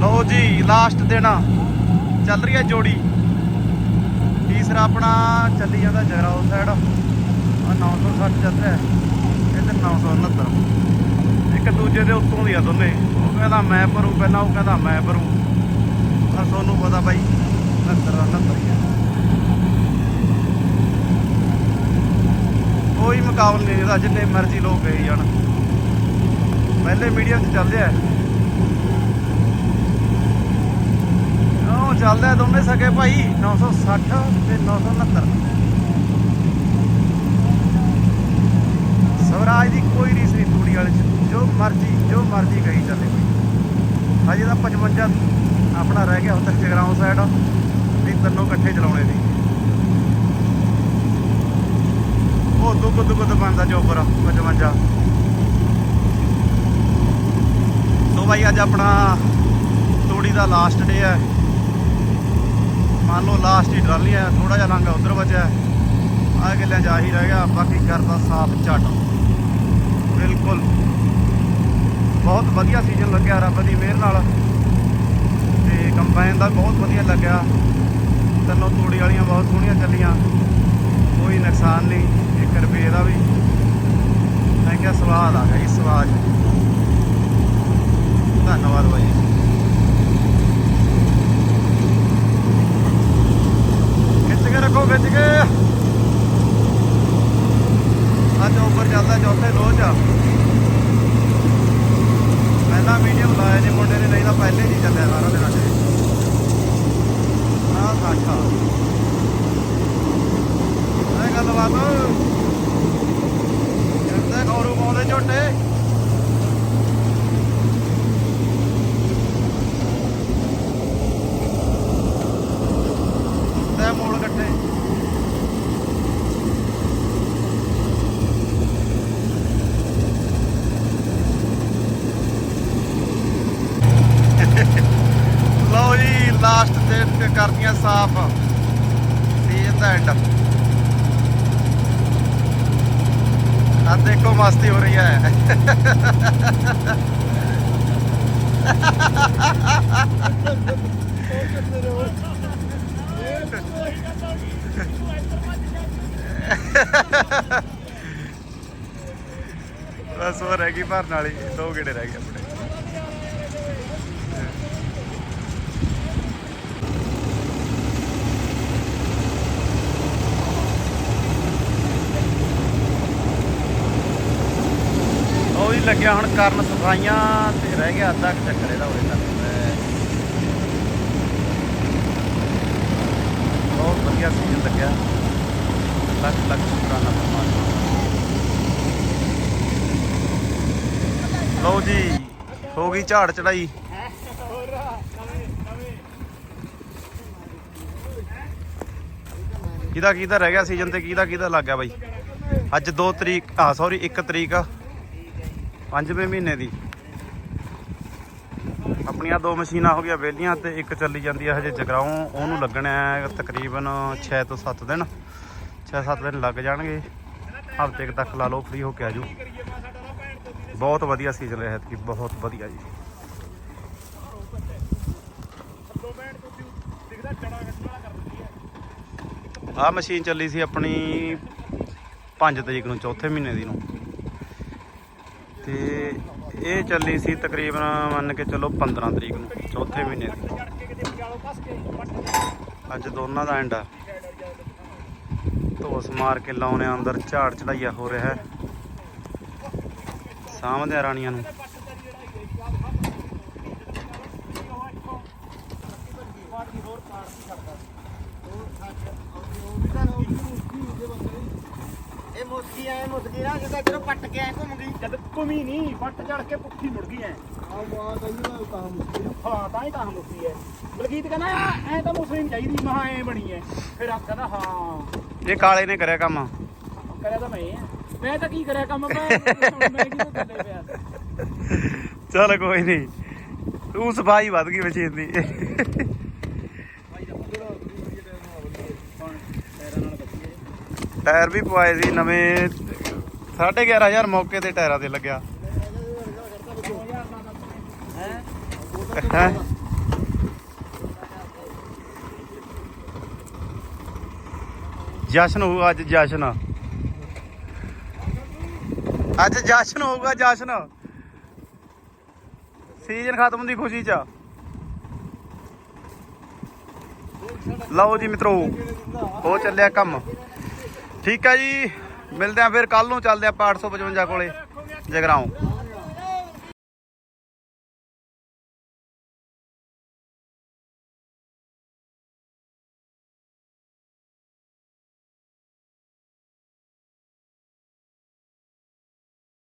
ਲਓ ਜੀ ਲਾਸਟ ਦਿਨ ਚੱਲ ਰਹੀ ਹੈ ਜੋੜੀ। ਤੀਸਰਾ ਆਪਣਾ ਚੱਲੀ ਜਾਂਦਾ ਜਗਰਾਉਂ ਸਾਈਡ ਆ 960 ਚੱਲ ਰਿਹਾ ਇੱਧਰ 969 ਇੱਕ ਦੂਜੇ ਦੇ ਉੱਤੋਂ ਦੀ ਆ ਦੋਨੇ। ਉਹ ਕਹਿੰਦਾ ਮੈਂ ਭਰੂ, ਪਹਿਲਾਂ ਉਹ ਕਹਿੰਦਾ ਮੈਂ ਭਰੂ। ਪਰ ਤੁਹਾਨੂੰ ਪਤਾ ਬਾਈ 69 69 ਹੀ ਆ। ਕੋਈ ਮੁਕਾਬਲਾ ਨਹੀਂ ਇਹਦਾ, ਜਿੰਨੇ ਮਰਜ਼ੀ ਲੋਕ ਗਏ ਜਾਣ। ਪਹਿਲੇ ਮੀਡੀਆ 'ਚ ਚੱਲ ਰਿਹਾ ਉਹ ਚੱਲਦਾ ਦੋਨੇ ਸਕੇ ਭਾਈ 960 ਤੇ 969 ਸਵਰਾਜ ਦੀ ਕੋਈ ਰੀਸ ਨਹੀਂ ਤੂੜੀ ਵਾਲੇ ਚ। ਜੋ ਮਰਜ਼ੀ ਜੋ ਮਰਜ਼ੀ ਗਈ ਚੱਲੇ ਭਾਈ। ਹਜੇ ਤਾਂ 55 ਆਪਣਾ ਰਹਿ ਗਿਆ ਹੁਣ ਤੱਕ ਜਗਰਾਉਂ ਸਾਈਡ ਵੀ ਤਿੰਨੋਂ ਇਕੱਠੇ ਚਲਾਉਣੇ ਸੀ ਉਹ ਦੁੱਗ ਦੁੱਗ ਦਬਾਂਦਾ ਚੋਪਰ 55 ਸੋ ਭਾਈ, ਅੱਜ ਆਪਣਾ ਤੂੜੀ ਦਾ ਲਾਸਟ ਡੇ ਹੈ। ਮੰਨ ਲਓ ਲਾਸਟ ਹੀ ਟਰਾਲੀ ਹੈ ਥੋੜਾ ਜਿਹਾ ਲੰਘਾ ਉਧਰ ਬਚਿਆ ਆ ਗੱਲਾਂ ਜਾ ਹੀ ਰਹਿ ਗਿਆ, ਬਾਕੀ ਕਰਦਾ ਸਾਫ਼ ਝੱਟ। ਬਿਲਕੁਲ। ਬਹੁਤ ਵਧੀਆ ਸੀਜ਼ਨ ਲੱਗਿਆ ਰੱਬ ਦੀ ਮਿਹਰ ਨਾਲ। ਤੇ ਕੰਬਾਈਨ ਦਾ ਬਹੁਤ ਵਧੀਆ ਲੱਗਿਆ। ਤਿੰਨੋਂ ਤੂੜੀ ਵਾਲੀਆਂ ਬਹੁਤ ਸੋਹਣੀਆਂ ਚੱਲੀਆਂ। ਕੋਈ ਨੁਕਸਾਨ ਨਹੀਂ 1 ਰੁਪਏ ਦਾ ਵੀ। ਮੈਂ ਕਿਹਾ ਸਵਾਦ ਆ ਗਿਆ ਇਸ ਸਵਾਦ। ਧੰਨਵਾਦ ਬਾਈ ਖਿੱਚ ਕੇ ਕੇ। ਅੱਜ ਉੱਪਰ ਜਾਂਦਾ ਚੌਥੇ ਰੋਜ਼ ਆ ਪਹਿਲਾਂ ਮੀਡੀਅਮ ਲਾਇਆ ਨੇ, ਮੁੰਡੇ ਨੇ ਨਹੀਂ ਤਾਂ ਪਹਿਲੇ ਨਹੀਂ ਚੱਲਿਆ ਸਾਰਾ ਦਿਨ ਅੱਜ ਆਹ ਸਾਖਾ ਇਹ ਗੱਲਬਾਤ ਜਿੰਦੇ ਗੌਰੂ ਪਾਉਂਦੇ ਝੋਟੇ ਤੇ ਮੋੜ ਇਕੱਠੇ ਲਓ ਜੀ ਲਾਸਟ ਤੇ ਕਰਦੀਆਂ ਸਾਫ਼। ਸੀਜ਼ਨ ਦਾ ਐਂਡ ਆ ਦੇਖੋ ਮਸਤੀ ਹੋ ਰਹੀ ਹੈ। ਬਸ ਉਹ ਰਹਿ ਗਈ ਭਰਨ ਵਾਲੀ, ਦੋ ਗੇੜੇ ਰਹਿ ਗਏ ਆਪਣੇ ਉਹ ਹੀ ਲੱਗਿਆ ਹੁਣ ਕਰਨ ਸਫਾਈਆਂ ਤੇ ਰਹਿ ਗਿਆ ਅੱਧਾ ਕੁ ਚੱਕਰ ਇਹਦਾ ਉਰੇ ਤੱਕ। ਬਹੁਤ ਵਧੀਆ ਸੀਜ਼ਨ ਲੱਗਿਆ। ਲੱਖ ਲੱਖ ਸ਼ੁਕਰਾਨਾ ਪਰਮਾਤਮਾ ਲਓ ਜੀ, ਹੋ ਗਈ ਝਾੜ ਚੜਾਈ। ਕਿਹਦਾ ਕਿਹਦਾ ਰਹਿ ਗਿਆ ਸੀਜ਼ਨ ਤੇ ਕਿਹਦਾ ਕਿਹਦਾ ਲੱਗ ਗਿਆ ਬਾਈ? ਅੱਜ 2 ਤਰੀਕ ਆ ਸੌਰੀ 1 ਤਰੀਕ ਆ। ਪੰਜਵੇਂ ਮਹੀਨੇ ਦੀ। ਆਪਣੀਆਂ ਦੋ ਮਸ਼ੀਨਾਂ ਹੋ ਗਈਆਂ ਵਿਹਲੀਆਂ ਤੇ ਇੱਕ ਚੱਲੀ ਜਾਂਦੀ ਹੈ ਹਜੇ ਜਗਰਾਉਂ। ਉਹਨੂੰ ਲੱਗਣਾ ਤਕਰੀਬਨ 6 ਤੋਂ 7 ਦਿਨ। 6-7 ਦਿਨ ਲੱਗ ਜਾਣਗੇ। ਹਫ਼ਤੇ ਕੁ ਤੱਕ ਲਾ ਲਓ ਫ੍ਰੀ ਹੋ ਕੇ ਆਜੂ। ਬਹੁਤ ਵਧੀਆ ਸੀਜ਼ਨ ਰਿਹਾ ਕਿ ਬਹੁਤ ਵਧੀਆ ਜੀ। ਆ ਮਸ਼ੀਨ ਚੱਲੀ ਸੀ ਆਪਣੀ 5 ਤਰੀਕ ਨੂੰ, ਚੌਥੇ ਮਹੀਨੇ ਦੀ ਨੂੰ। ਤੇ ਇਹ ਚੱਲੀ ਸੀ ਤਕਰੀਬਨ ਮੰਨ ਕੇ ਚਲੋ 15 ਤਰੀਕ ਨੂੰ, ਚੌਥੇ ਮਹੀਨੇ ਦੀ। ਅੱਜ ਦੋਨਾਂ ਦਾ ਐਂਡ ਆ। ਧੋਸ ਮਾਰ ਕੇ ਲਾਉਣੇ ਅੰਦਰ, ਝਾੜ ਚੜਾਈਆ ਹੋ ਰਿਹਾ ਹੈ। ਸਾਹਮਣੇ ਰਾਣੀਆਂ ਨੂੰ। ਇਹ ਮੁਸਕੀ ਐ ਮੁਸਕੀ ਨਾ ਜਿੱਦਾਂ ਜਦੋਂ ਪੱਟ ਕੇ ਐ ਘੁੰਮ ਨਹੀਂ ਵੱਟ ਚੜ ਕੇ ਪੁੱਠੀ ਮੁੜ ਗਈ ਐ। ਆ ਮਾਂ ਕਹਿੰਦੀ ਤਾਂ ਮੁਸਕੀ ਹਾਂ। ਤਾਂ ਹੀ ਤਾਂ ਮੁੱਕੀ ਐ। ਬਲਗੀਤ ਕਹਿੰਦਾ ਐ ਤਾਂ ਮੁਸਲਿਮ ਚਾਹੀਦੀ ਮਹਾ ਐ ਬਣੀ ਐ। ਫਿਰ ਆਪ ਕਹਿੰਦਾ ਹਾਂ। ਇਹ ਕਾਲੇ ਨੇ ਕਰਿਆ ਕੰਮ। ਕਰਿਆ ਤਾਂ ਮੈਂ ਮੈਂ ਤਾਂ ਕੀ ਕਰਿਆ ਕੰਮ? ਮੈਂ ਮੈਂ ਕੀ ਕਰਦੇ ਪਿਆ? ਚਲ ਕੋਈ ਨਹੀਂ। ਤੂੰ ਸਫ਼ਾਈ ਵੱਧ ਗਈ ਮਸ਼ੀਨ ਦੀ ਟਾਇਰ ਵੀ ਪਵਾਏ ਸੀ ਨਵੇਂ 11500 ਮੌਕੇ ਤੇ ਟਾਇਰਾਂ ਤੇ ਲੱਗਿਆ। ਜਸ਼ਨ ਹੋਊਗਾ ਅੱਜ ਜਸ਼ਨ। ਅੱਜ ਜਸ਼ਨ ਹੋਊਗਾ ਜਸ਼ਨ। ਸੀਜ਼ਨ ਖਤਮ ਦੀ ਖੁਸ਼ੀ ਚ। ਲਓ ਜੀ ਮਿੱਤਰੋ ਉਹ ਚੱਲਿਆ ਕੰਮ। ਠੀਕ ਆ ਜੀ। ਮਿਲਦੇ ਆ ਫਿਰ ਕੱਲ ਨੂੰ ਚੱਲਦੇ ਆਪਾਂ 855 ਕੋਲੇ ਜਗਰਾਉਂ।